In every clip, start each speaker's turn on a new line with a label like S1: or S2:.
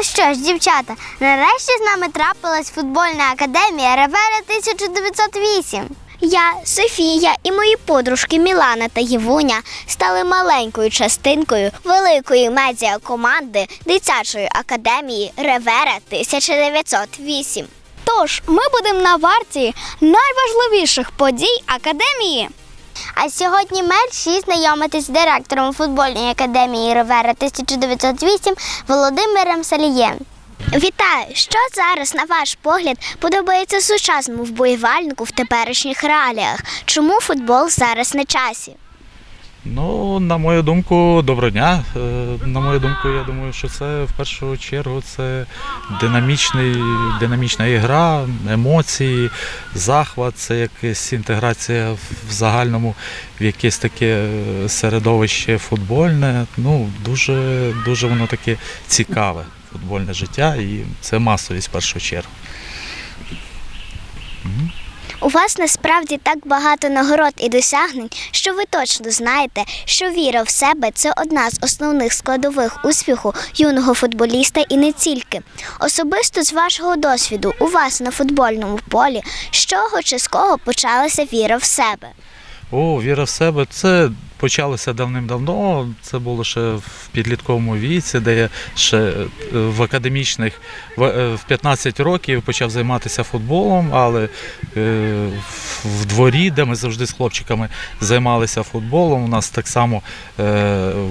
S1: Ну що ж, дівчата, нарешті з нами трапилась футбольна академія Ревера 1908. Я, Софія і мої подружки Мілана та Євуня стали маленькою частинкою великої медіакоманди дитячої академії Ревера 1908. Тож ми будемо на варті найважливіших подій академії. А сьогодні мерші знайомитись з директором футбольної академії Ровера 1908 Володимиром Салієм. Вітаю! Що зараз, на ваш погляд, подобається сучасному вболівальнику в теперішніх реаліях? Чому футбол зараз на часі?
S2: Ну, на мою думку, доброго дня. Е, На мою думку, я думаю, що це в першу чергу це динамічний, динамічна ігра, емоції, захват, це якась інтеграція в загальному в якесь таке е, середовище футбольне. Ну, дуже, дуже воно таке цікаве футбольне життя і це масовість в першу чергу.
S1: У вас насправді так багато нагород і досягнень, що ви точно знаєте, що віра в себе це одна з основних складових успіху юного футболіста і не тільки. Особисто з вашого досвіду у вас на футбольному полі з чого чи з кого почалася віра в себе?
S2: О, віра в себе. Це почалося давним-давно. Це було ще в підлітковому віці, де я ще е, в академічних в- е, 15 років почав займатися футболом, але е, в дворі, де ми завжди з хлопчиками займалися футболом, у нас так само е,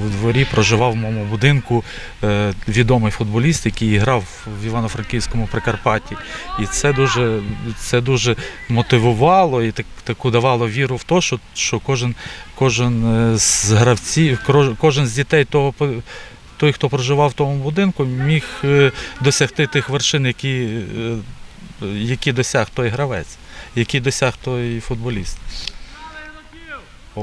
S2: в дворі проживав в моєму будинку е, відомий футболіст, який грав в Івано-Франківському Прикарпатті. І це дуже, це дуже мотивувало і так, таку давало віру в те, що, що кожен, кожен е, з гравців, кожен з дітей того. Той, хто проживав в тому будинку, міг е, досягти тих вершин, які, е, які досяг той гравець, які досяг той футболіст.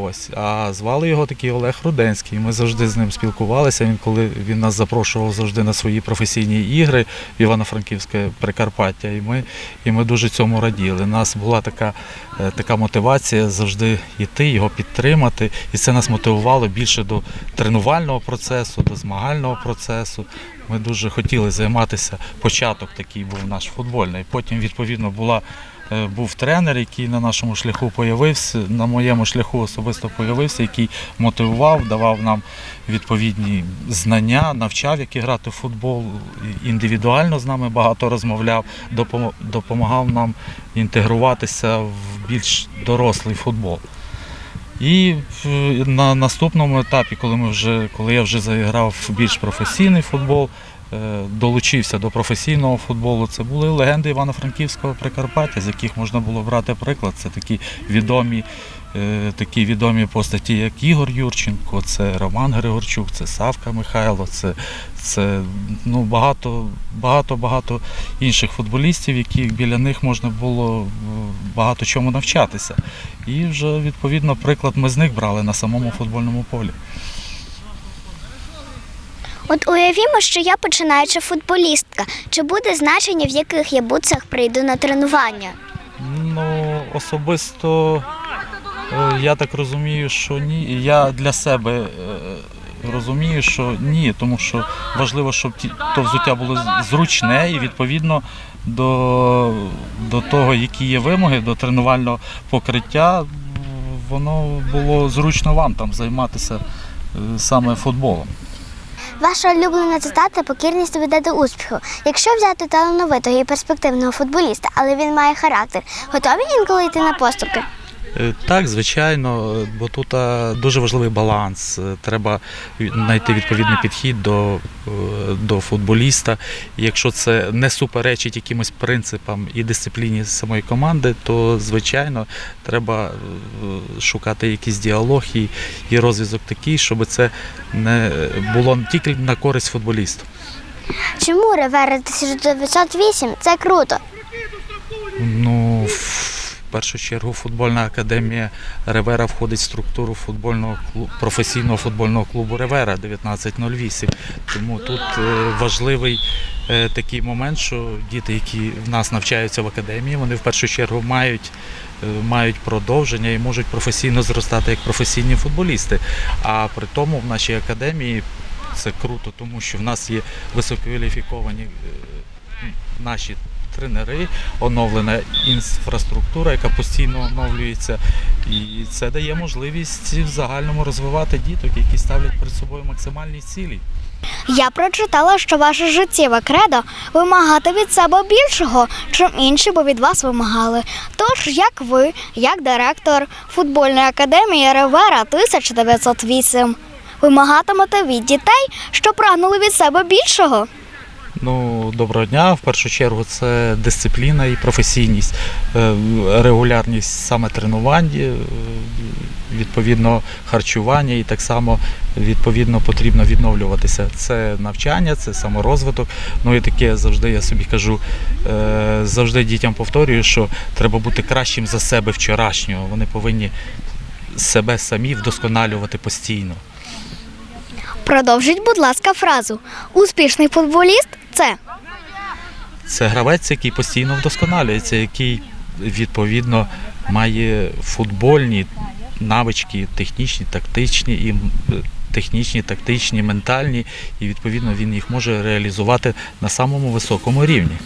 S2: Ось. А звали його такий Олег Руденський. Ми завжди з ним спілкувалися. Він коли він нас запрошував завжди на свої професійні ігри в Івано-Франківське Прикарпаття. І ми, і ми дуже цьому раділи. У нас була така, е, така мотивація завжди йти, його підтримати. І це нас мотивувало більше до тренувального процесу, до змагального процесу. Ми дуже хотіли займатися. Початок такий був наш футбольний. Потім, відповідно, була був тренер, який на нашому шляху появився, на моєму шляху особисто появився, який мотивував, давав нам відповідні знання, навчав, як грати в футбол, індивідуально з нами багато розмовляв, допомагав нам інтегруватися в більш дорослий футбол. І е, на наступному етапі, коли ми вже, коли я вже заіграв в більш професійний футбол, е, долучився до професійного футболу. Це були легенди Івано-Франківського Прикарпаття, з яких можна було брати приклад. Це такі відомі, е, такі відомі постаті, як Ігор Юрченко, це Роман Григорчук, це Савка Михайло, це, це ну, багато, багато, багато інших футболістів, які біля них можна було е, багато чому навчатися. І вже відповідно приклад ми з них брали на самому футбольному полі.
S1: От уявімо, що я починаюча футболістка. Чи буде значення, в яких я буцах прийду на тренування?
S2: Ну, особисто е, я так розумію, що ні. Я для себе е, розумію, що ні, тому що важливо, щоб то взуття було зручне і відповідно до, до того, які є вимоги, до тренувального покриття, воно було зручно вам там займатися е, саме футболом.
S1: Ваша улюблена цитата покірність веде до успіху. Якщо взяти талановитого і перспективного футболіста, але він має характер, готові інколи йти на поступки?
S2: Е, Так, звичайно, бо тут е, дуже важливий баланс. Е, Треба знайти відповідний підхід до, до футболіста. Якщо це не суперечить якимось принципам і дисципліні самої команди, то звичайно треба шукати якийсь діалог і, і розв'язок такий, щоб це не було тільки на користь футболісту.
S1: Чому Ревера 1908 це круто?
S2: Першу чергу футбольна академія Ревера входить в структуру футбольного клубу, професійного футбольного клубу Ревера 1908. Тому тут е, важливий е, такий момент, що діти, які в нас навчаються в академії, вони в першу чергу мають. е, Мають продовження і можуть професійно зростати як професійні футболісти. А при тому в нашій академії це круто, тому що в нас є висококваліфіковані наші тренери, оновлена інфраструктура, яка постійно оновлюється. І це дає можливість в загальному розвивати діток, які ставлять перед собою максимальні цілі.
S3: Я прочитала, що ваше життєве кредо вимагати від себе більшого, чим інші би від вас вимагали. Тож, як ви, як директор футбольної академії Ревера 1908, вимагатимете від дітей, що прагнули від себе більшого?
S2: Ну, доброго дня. В першу чергу це дисципліна і професійність, е, регулярність саме тренувань, е, відповідно харчування і так само відповідно потрібно відновлюватися. Це навчання, це саморозвиток. Ну і таке завжди я собі кажу, е, завжди дітям повторюю, що треба бути кращим за себе вчорашнього. Вони повинні себе самі вдосконалювати постійно.
S3: Продовжіть, будь ласка, фразу. Успішний футболіст це.
S2: Гравець, який постійно вдосконалюється, який відповідно має футбольні навички, технічні, тактичні і технічні, тактичні, ментальні, і відповідно він їх може реалізувати на самому високому рівні.